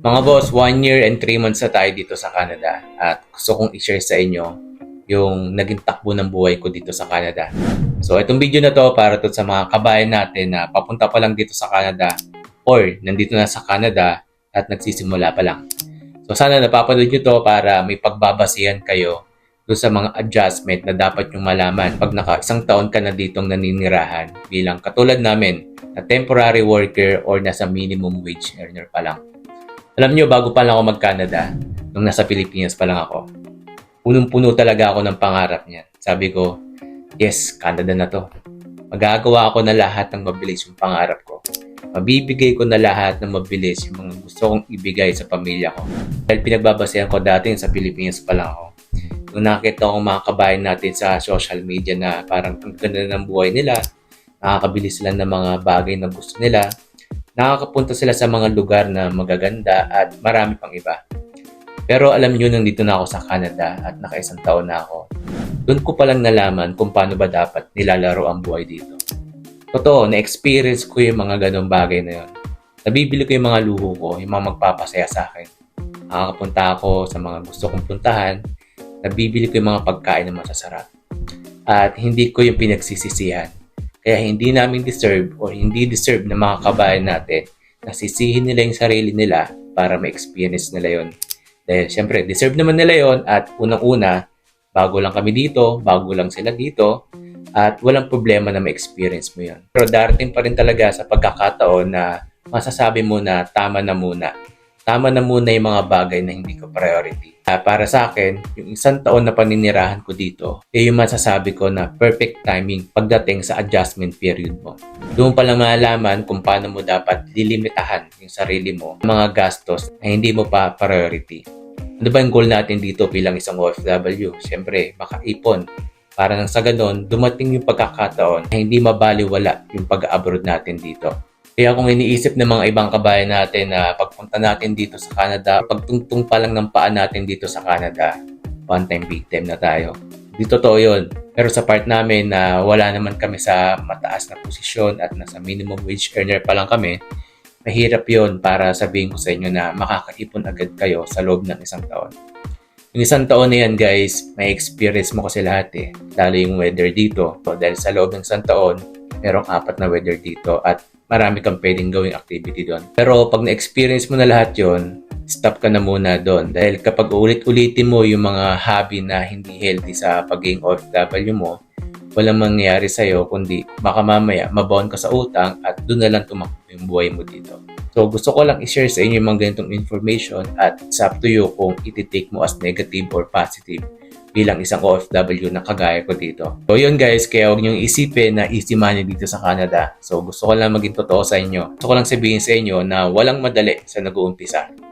Mga boss, one year and three months na tayo dito sa Canada at gusto kong i-share sa inyo yung naging takbo ng buhay ko dito sa Canada. So itong video na to para to sa mga kabayan natin na papunta pa lang dito sa Canada or nandito na sa Canada at nagsisimula pa lang. So sana napapanood nyo to para may pagbabasihan kayo doon sa mga adjustment na dapat yung malaman pag naka isang taon ka na ditong naninirahan bilang katulad namin na temporary worker or nasa minimum wage earner pa lang. Alam nyo, bago pa lang ako mag-Canada, nung nasa Pilipinas pa lang ako, punong-puno talaga ako ng pangarap niyan. Sabi ko, yes, Canada na to. Magagawa ako na lahat ng mabilis yung pangarap ko. Mabibigay ko na lahat ng mabilis yung mga gusto kong ibigay sa pamilya ko. Dahil pinagbabasehan ko dati sa Pilipinas pa lang ako. Nung nakita ko mga kabayan natin sa social media na parang ang ganda ng buhay nila, nakakabili sila ng mga bagay na gusto nila, nakakapunta sila sa mga lugar na magaganda at marami pang iba. Pero alam nyo, nandito na ako sa Canada at nakaisang taon na ako. Doon ko palang nalaman kung paano ba dapat nilalaro ang buhay dito. Totoo, na-experience ko yung mga ganong bagay na yun. Nabibili ko yung mga luho ko, yung mga magpapasaya sa akin. Nakakapunta ako sa mga gusto kong puntahan. Nabibili ko yung mga pagkain na masasarap. At hindi ko yung pinagsisisihan. Kaya hindi namin deserve or hindi deserve ng mga kabayan natin na sisihin nila yung sarili nila para ma-experience nila yon. Dahil syempre, deserve naman nila yon at unang-una, bago lang kami dito, bago lang sila dito, at walang problema na ma-experience mo yon. Pero darating pa rin talaga sa pagkakataon na masasabi mo na tama na muna. Tama na muna yung mga bagay na hindi ko priority. Ah, para sa akin, yung isang taon na paninirahan ko dito, eh yung masasabi ko na perfect timing pagdating sa adjustment period mo. Doon pa lang malalaman kung paano mo dapat lilimitahan yung sarili mo, mga gastos na hindi mo pa priority. Ano ba yung goal natin dito bilang isang OFW? Siyempre, makaipon. Para nang sa ganon, dumating yung pagkakataon na hindi mabaliwala yung pag-abroad natin dito. Kaya kung iniisip ng mga ibang kabayan natin na pagpunta natin dito sa Canada, pagtungtong pa lang ng paa natin dito sa Canada, one time big time na tayo. Di totoo yun. Pero sa part namin na wala naman kami sa mataas na posisyon at nasa minimum wage earner pa lang kami, mahirap yon para sabihin ko sa inyo na makakaipon agad kayo sa loob ng isang taon. Yung isang taon na yan guys, may experience mo kasi lahat eh. Lalo yung weather dito. So, dahil sa loob ng isang taon, merong apat na weather dito at marami kang pwedeng gawing activity doon. Pero pag na-experience mo na lahat yon, stop ka na muna doon. Dahil kapag ulit-ulitin mo yung mga hobby na hindi healthy sa pagiging OFW mo, walang mangyayari sa'yo kundi baka mamaya mabaon ka sa utang at doon na lang tumakbo yung buhay mo dito. So gusto ko lang i-share sa inyo yung mga ganitong information at it's up to you kung iti-take mo as negative or positive bilang isang OFW na kagaya ko dito. So yun guys, kaya huwag niyong isipin na easy money dito sa Canada. So gusto ko lang maging totoo sa inyo. Gusto ko lang sabihin sa inyo na walang madali sa nag-uumpisa.